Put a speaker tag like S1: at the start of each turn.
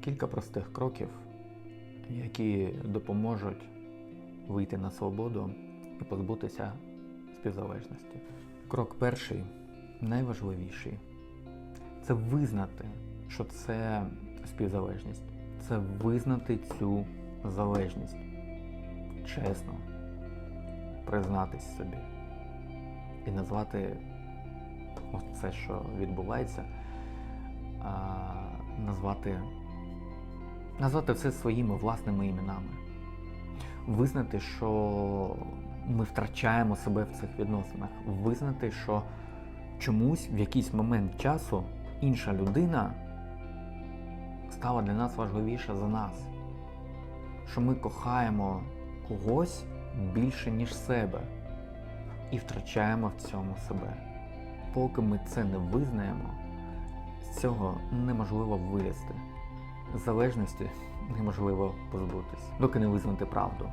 S1: Кілька простих кроків, які допоможуть вийти на свободу і позбутися співзалежності. Крок перший, найважливіший, це визнати, що це співзалежність. Це визнати цю залежність. Чесно, признатись собі і назвати це, що відбувається, назвати, назвати все своїми власними іменами. Визнати, що ми втрачаємо себе в цих відносинах. Визнати, що чомусь в якийсь момент часу інша людина стала для нас важливіша за нас. Що ми кохаємо когось більше, ніж себе, і втрачаємо в цьому себе. Поки ми це не визнаємо, з цього неможливо вилізти. Залежності неможливо позбутись, доки не визнати правду.